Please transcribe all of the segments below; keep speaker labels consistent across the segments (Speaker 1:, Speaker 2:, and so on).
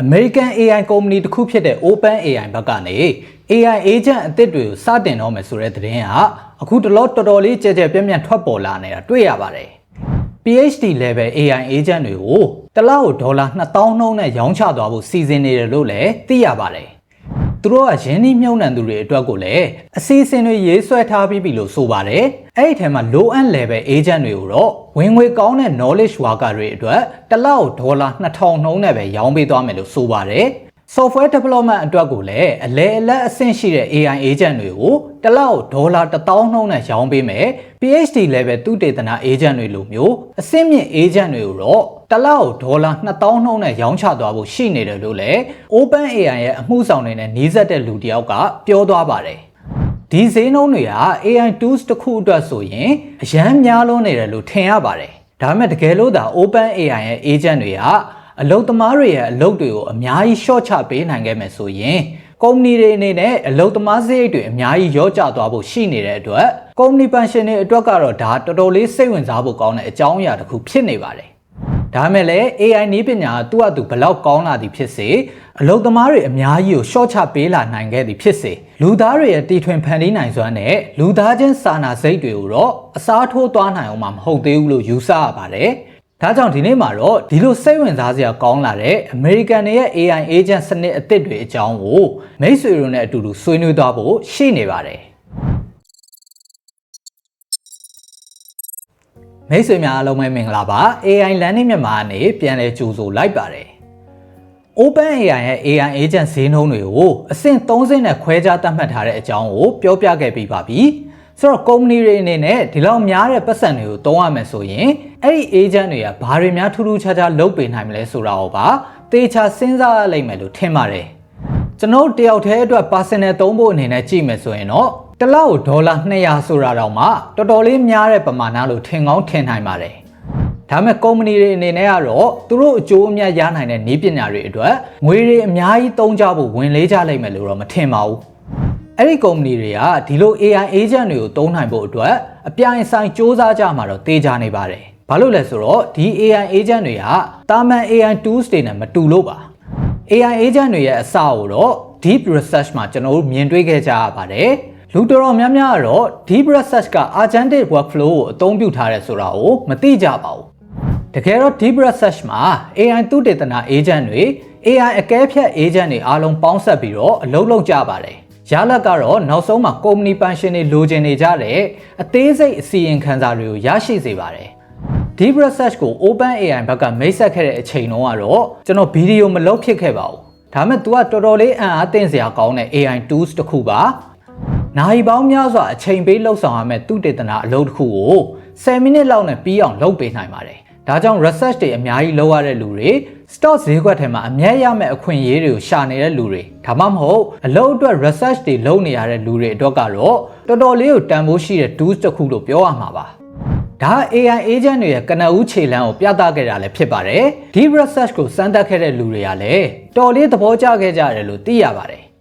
Speaker 1: American AI ကုမ္ပဏီတစ်ခုဖြစ်တဲ့ OpenAI ဘက်ကနေ AI agent အသစ်တွေကိုစတင်တော့မယ်ဆိုတဲ့သတင်းကအခုတလောတော်တော်လေးကြဲကြဲပြန့်ပြန့်ထွက်ပေါ်လာနေတာတွေ့ရပါတယ်။ PhD level AI agent တွေကိုတစ်လောက်ဒေါ်လာ2000နှုန်းနဲ့ရောင်းချသွားဖို့စီစဉ်နေတယ်လို့လည်းသိရပါတယ်။ သူတို့ကရင်းနှီးမြှုပ်နှံသူတွေအတွက်ကိုလည်းအစီအစဉ်တွေရေးဆွဲထားပြီးပြီလို့ဆိုပါတယ်။အဲ့ဒီထဲမှာ low end level agent တွေကိုတော့ဝင်ငွေကောင်းတဲ့ knowledge worker တွေအတွက်တစ်လောက်ဒေါ်လာ2000နှုန်းနဲ့ပဲရောင်းပေးသွားမယ်လို့ဆိုပါတယ်။ software development အတွက်ကိုလည်းအလဲအလက်အဆင့်ရှိတဲ့ AI agent တွေကိုတစ်လောက်ဒေါ်လာ1000နှုန်းနဲ့ရောင်းပေးမယ် PhD level သူတေသန agent တွေလိုမျိုးအဆင့်မြင့် agent တွေကိုတော့ တစ်လောက်ဒေါ်လာ2000နှုန်းနဲ့ရောင်းချသွားဖို့ရှိနေတယ်လို့လည်း OpenAI ရဲ့အမှုဆောင်တွေနဲ့နှီးစပ်တဲ့လူတစ်ယောက်ကပြောသွားပါတယ်ဒီဈေးနှုန်းတွေက AI tools တစ်ခုအတွက်ဆိုရင်အရန်များလွန်းနေတယ်လို့ထင်ရပါတယ်ဒါပေမဲ့တကယ်လို့သာ OpenAI ရဲ့ agent တွေကအလုပ်သမားတွေရဲ့အလုပ်တွေကိုအများကြီး short ချပေးနိုင်ခဲ့မယ်ဆိုရင်ကုမ္ပဏီတွေအနေနဲ့အလုပ်သမားစရိတ်တွေအများကြီးရော့ကျသွားဖို့ရှိနေတဲ့အတွက်ကုမ္ပဏီပန်ရှင်တွေအတွက်ကတော့ဒါတော်တော်လေးစိတ်ဝင်စားဖို့ကောင်းတဲ့အကြောင်းအရာတစ်ခုဖြစ်နေပါတယ် ဒါမဲ့လည်း AI နည်းပညာကသူ့အတူဘလောက်ကောင်းလာသည်ဖြစ်စေအလုပ်သမားတွေအများကြီးကို short ချပေးလာနိုင်ခဲ့သည်ဖြစ်စေလူသားတွေရဲ့တီထွင်ဖန်တီးနိုင်စွမ်းနဲ့လူသားချင်းစာနာစိတ်တွေကိုတော့အစားထိုးသွားနိုင်အောင်မှမဟုတ်သေးဘူးလို့ယူဆရပါတယ်ဒါကြောင့်ဒီနေ့မှာတော့ဒီလိုစိတ်ဝင်စားစရာကောင်းလာတဲ့ American တွေရဲ့ AI agent စနစ်အသစ်တွေအကြောင်းကိုမိတ်ဆွေတို့နဲ့အတူတူဆွေးနွေးသွားဖို့ရှိနေပါတယ် မိတ်ဆွေများအားလုံးပဲမင်္ဂလာပါ AI Learning မြန်မာအနေပြန်လည်ကြိုဆိုလိုက်ပါတယ် OpenAI ရဲ့ AI agent ဈေးနှုန်းတွေကိုအဆင့်30နဲ့ခွဲခြားသတ်မှတ်ထားတဲ့အကြောင်းကိုပြောပြခဲ့ပြီးပါပြီဆိုတော့ကုမ္ပဏီတွေအနေနဲ့ဒီလောက်များတဲ့ပတ်စံတွေကိုတုံးရမယ်ဆိုရင်အဲ့ဒီ agent တွေကဘာတွေများထူးထူးခြားခြားလုပ်ပေးနိုင်မလဲဆိုတာကိုပါသေချာစဉ်းစားရလိမ့်မယ်လို့ထင်ပါတယ်ကျွန်တော်တယောက်တည်းအတွက် personal သုံးဖို့အနေနဲ့ကြည့်မယ်ဆိုရင်တော့ တစ်လောက်ကိုဒေါ်လာ200ဆိုတာတော့မှတော်တော်လေးများတဲ့ပမာဏလို့ထင်ကောင်းထင်နိုင်ပါတယ်ဒါမဲ့ကုမ္ပဏီတွေအနေနဲ့ကတော့သူတို့အကျိုးအမြတ်ရနိုင်တဲ့နည်းပညာတွေအတွက်ငွေတွေအများကြီးသုံးကြဖို့ဝင်လေးကြလိမ့်မယ်လို့တော့မထင်ပါဘူးအဲ့ဒီကုမ္ပဏီတွေကဒီလို AI agent တွေကိုသုံးနိုင်ဖို့အတွက်အပြိုင်ဆိုင်စ조사ကြမှာတော့တေးကြနေပါတယ်ဘာလို့လဲဆိုတော့ဒီ AI agent တွေကတာမန် AI tools တွေနဲ့မတူလို့ပါ AI agent တွေရဲ့အစကိုတော့ deep research မှာကျွန်တော်တို့မြင်တွေ့ခဲ့ကြရပါတယ် လူတော်တော်များများကတော့ deep research က agentic workflow ကိုအသုံးပြုထားတယ်ဆိုတာကိုမသိကြပါဘူးတကယ်တော့ deep research မှာ AI သုတေသန agent တွေ AI အကဲဖြတ် agent တွေအားလုံးပေါင်းစပ်ပြီးတော့အလုပ်လုပ်ကြပါတယ်ရလတ်ကတော့နောက်ဆုံးမှာကုမ္ပဏီပန်ရှင်တွေလိုချင်နေကြတဲ့အသေးစိတ်အစီရင်ခံစာတွေကိုရရှိစေပါတယ် Deep Research ကို OpenAI ဘက်ကမိတ်ဆက်ခဲ့တဲ့အချိန်တုန်းကတော့ကျွန်တော်ဗီဒီယိုမလုပ်ဖြစ်ခဲ့ပါဘူး။ဒါပေမဲ့ तू ကတော်တော်လေးအံ့အားသင့်စရာကောင်းတဲ့ AI tools တစ်ခုပါ။ နိုင်ပေါင်းများစွာအချိန်ပေးလှုပ်ဆောင်ရမယ့်သူတေသနာအလုပ်တစ်ခုကို10မိနစ်လောက်နဲ့ပြီးအောင်လုပ်ပေးနိုင်ပါတယ်။ဒါကြောင့် research တွေအများကြီးလုပ်ရတဲ့လူတွေ stock ဈေးကွက်ထဲမှာအမြတ်ရမယ့်အခွင့်အရေးတွေကိုရှာနေတဲ့လူတွေဒါမှမဟုတ်အလုပ်အတွက် research တွေလုပ်နေရတဲ့လူတွေအတွက်ကတော့တော်တော်လေးကိုတန်ဖိုးရှိတဲ့ tools တစ်ခုလို့ပြောရမှာပါ။ဒါ AI agent တွေရဲ့ကနဦးခြေလှမ်းကိုပြသခဲ့တာလည်းဖြစ်ပါတယ်။ Deep Research ကိုစမ်းသပ်ခဲ့တဲ့လူတွေကလည်းတော်လေးသဘောကျခဲ့ကြတယ်လို့သိရပါတယ်။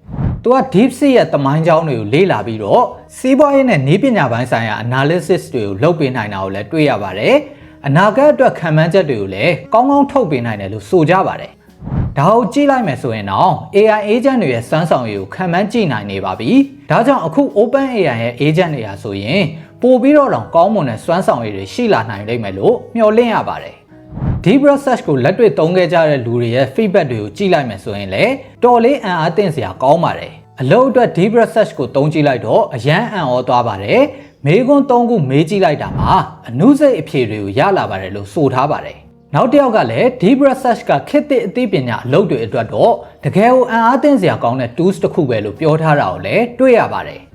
Speaker 1: သူက DeepSeek ရဲ့တမိုင်းကြောင်းတွေကိုလေ့လာပြီးတော့စီးပွားရေးနဲ့နည်းပညာပိုင်းဆိုင်ရာ analysis တွေကိုလုပ်ပေးနိုင်တာကိုလည်းတွေ့ရပါတယ်။အနာဂတ်အတွက်ခံမှန်းချက်တွေကိုလည်းကောင်းကောင်းထုတ်ပေးနိုင်တယ်လို့ဆိုကြပါတယ်။ဒါကိုကြည့်လိုက်မယ်ဆိုရင်တော့ AI agent တွေရဲ့စမ်းဆောင်ရည်ကိုခံမှန်းကြည့်နိုင်နေပါပြီ။ဒါကြောင့်အခု OpenAI ရဲ့ agent တွေဟာဆိုရင်ပို့ပြီးတော့တောင်ကောင်းမွန်တဲ့စွမ်းဆောင်ရည်တွေရှိလာနိုင်လိမ့်မယ်လို့မျှော်လင့်ရပါတယ်။ Deep Research ကိုလက်တွေ့သုံးခဲ့ကြတဲ့လူတွေရဲ့ feedback တွေကိုကြည့်လိုက်မယ်ဆိုရင်လည်းတော်လေးအံ့အားသင့်စရာကောင်းပါတယ်။အလုပ်အတွက် Deep Research ကိုသုံးကြည့်လိုက်တော့အရန်အံ့ဩသွားပါတယ်။မေးခွန်း၃ခုမေးကြည့်လိုက်တာမှာအနုစိတ်အဖြေတွေကိုရလာပါတယ်လို့ဆိုထားပါတယ်။နောက်တစ်ယောက်ကလည်း Deep Research ကခေတ်သစ်အသိပညာအလုပ်တွေအတွက်တော့တကယ်ကိုအံ့အားသင့်စရာကောင်းတဲ့ tools တစ်ခုပဲလို့ပြောထားတာကိုလည်းတွေ့ရပါတယ်။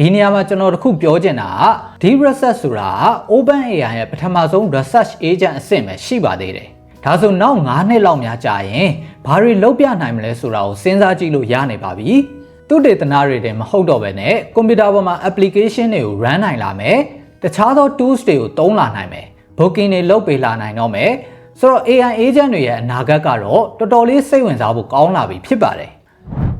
Speaker 1: ဒီနေရာမှာကျွန်တော်တခုပြောချင်တာက Deep Research ဆိုတာက OpenAI ရဲ့ပထမဆုံး research agent အဆင့်ပဲရှိပါသေးတယ်။ဒါဆိုနောက်9နှစ်လောက်များကြာရင်ဘာတွေလုပ်ပြနိုင်မလဲဆိုတာကိုစဉ်းစားကြည့်လို့ရနေပါပြီ။သူတေသနာတွေတင်မဟုတ်တော့ဘဲနဲ့ကွန်ပျူတာပေါ်မှာ application တွေကို run နိုင်လာမယ်။တခြားသော tools တွေကိုသုံးလာနိုင်မယ်။ booking တွေလုပ်ပေးလာနိုင်တော့မယ်။ဆိုတော့ AI agent တွေရဲ့အနာဂတ်ကတော့တော်တော်လေးစိတ်ဝင်စားဖို့ကောင်းလာပြီဖြစ်ပါတယ်။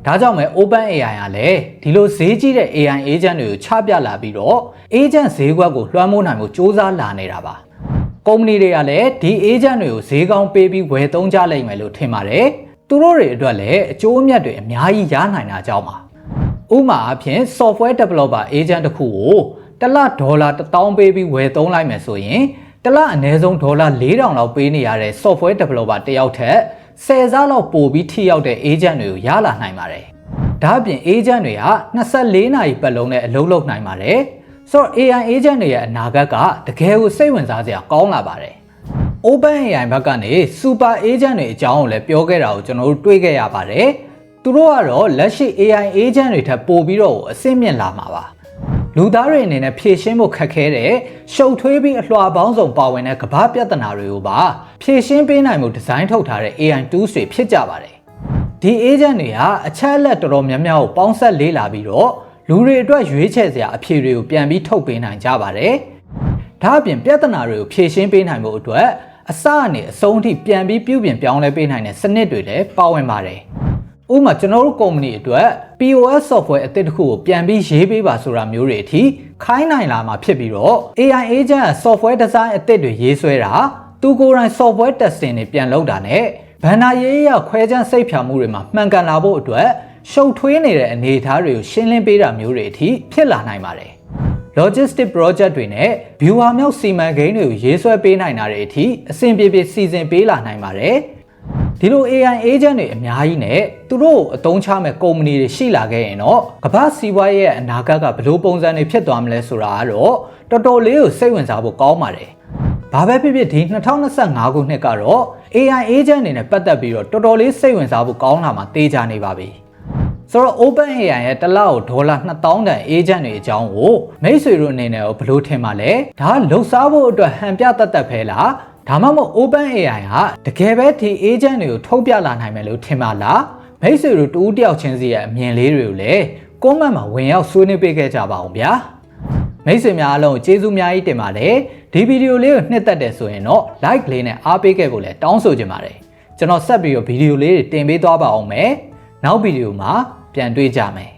Speaker 1: ဒါကြောင့်ပဲ OpenAI ကလည်းဒီလိုဈေးကြီးတဲ့ AI agent တွေကိုချပြလာပြီးတော့ agent ဈေးကွက်ကိုလွှမ်းမိုးနိုင်ဖို့စူးစမ်းလာနေတာပါ။ကုမ္ပဏီတွေကလည်းဒီ agent တွေကိုဈေးကောင်းပေးပြီးဝယ်သုံးကြလိမ့်မယ်လို့ထင်ပါတယ်။သူတို့တွေအတွက်လည်းအကျိုးအမြတ်တွေအများကြီးရနိုင်တာကြောင့်ပါဥပမာအဖြစ် software developer agent တစ်ခုကိုတစ်လဒေါ်လာ1000ပေးပြီးဝယ်သုံးလိုက်မယ်ဆိုရင်တစ်လအနည်းဆုံးဒေါ်လာ4000လောက်ပေးနေရတဲ့ software developer တစ်ယောက်ထက် 10ဆလောက်ပိုပြီးထိရောက်တဲ့ agent တွေကိုရလာနိုင်ပါတယ်ဒါအပြင် agent တွေက24နာရီပတ်လုံးနဲ့အလုပ်လုပ်နိုင်ပါတယ်ဆိုတော့ AI agent တွေရဲ့အနာဂတ်ကတကယ်ကိုစိတ်ဝင်စားစရာကောင်းလာပါတယ် OpenAI ဘက်ကနေ Super Agent တွေအကြောင်းကိုလည်းပြောခဲ့တာကိုကျွန်တော်တို့တွေ့ခဲ့ရပါတယ်။သူတို့ကတော့လက်ရှိ AI Agent တွေထက်ပိုပြီးတော့အဆင့်မြင့်လာမှာပါ။ လူသားတွေအနေနဲ့ဖြည့်ရှင်းဖို့ခက်ခဲတဲ့ရှုပ်ထွေးပြီးအလွှာပေါင်းစုံပါဝင်တဲ့ကမ္ဘာပြဿနာတွေကိုပါဖြည့်ရှင်းပေးနိုင်မှုဒီဇိုင်းထုတ်ထားတဲ့ AI tools တွေဖြစ်ကြပါတယ်။ဒီ agent တွေဟာအချက်အလက်တော်တော်များများကိုပေါင်းဆက်လေးလာပြီးတော့လူတွေအတွက်ရွေးချယ်စရာအဖြေတွေကိုပြန်ပြီးထုတ်ပေးနိုင်ကြပါတယ်။ဒါအပြင်ပြဿနာတွေကိုဖြေရှင်းပေးနိုင်မှုအတွက်အစအနေအဆုံးအထိပြန်ပြီးပြုပြင်ပြောင်းလဲပေးနိုင်တဲ့စနစ်တွေလည်းပါဝင်ပါတယ်။ ဥပမာကျွန်တော်တို့ကုမ္ပဏီအတွက် POS software အသစ်တစ်ခုကိုပြန်ပြီးရေးပေးပါဆိုတာမျိုးတွေအထိခိုင်းနိုင်လာမှာဖြစ်ပြီးတော့ AI agent က software design အသစ်တွေရေးဆွဲတာသူကိုယ်တိုင် software testing တွေပြန်လုပ်တာနဲ့ဘန်နာရေးရခွဲခြမ်းစိတ်ဖြာမှုတွေမှာမှန်ကန်လာဖို့အတွက်ရှုပ်ထွေးနေတဲ့အနေအထားတွေကိုရှင်းလင်းပေးတာမျိုးတွေအထိဖြစ်လာနိုင်ပါတယ်။ logistic project တွေနဲ့ viewer မြောက်စီမံကိန်းတွေကိုရေးဆွဲပေးနိုင်တာတွေအထိအဆင်ပြေပြေစီစဉ်ပေးလာနိုင်ပါတယ်။ ဒီလို AI agent တွေအများကြီးနဲ့သူတို့ကိုအသုံးချမဲ့ကုမ္ပဏီတွေရှိလာခဲ့ရင်တော့ကမ္ဘာစီးပွားရေးရဲ့အနာဂတ်ကဘယ်လိုပုံစံတွေဖြစ်သွားမလဲဆိုတာကတော့တော်တော်လေးကိုစိတ်ဝင်စားဖို့ကောင်းပါတယ်။ဘာပဲဖြစ်ဖြစ်ဒီ2025ခုနှစ်ကတော့ AI agent အနေနဲ့ပတ်သက်ပြီးတော့တော်တော်လေးစိတ်ဝင်စားဖို့ကောင်းလာမှတေးကြနေပါပြီ။ဆိုတော့ OpenAI ရဲ့တစ်လကိုဒေါ်လာ2000တန် agent တွေအကြောင်းကိုမိတ်ဆွေတို့အနေနဲ့ရောဘယ်လိုထင်ပါလဲဒါလှုပ်ရှားဖို့အတွက်ဟန်ပြတတ်တတ်ဖဲလား ဒါမှမဟုတ် OpenAI ဟာတကယ်ပဲဒီ agent တွေကိုထုတ်ပြလာနိုင်မယ်လို့ထင်ပါလားမိတ်ဆွေတို့တူးတယောက်ချင်းစီရဲ့အမြင်လေးတွေကိုလည်း comment မှာဝင်ရောက်ဆွေးနွေးပေးခဲ့ကြပါအောင်ဗျာမိတ်ဆွေများအားလုံးကျေးဇူးများကြီးတင်ပါတယ်ဒီဗီဒီယိုလေးကိုနှစ်သက်တယ်ဆိုရင်တော့ like လေးနဲ့အားပေးခဲ့ဖို့လည်းတောင်းဆိုချင်ပါတယ်ကျွန်တော်ဆက်ပြီးတော့ဗီဒီယိုလေးတွေတင်ပေးသွားပါအောင်မယ်နောက်ဗီဒီယိုမှာပြန်တွေ့ကြမယ်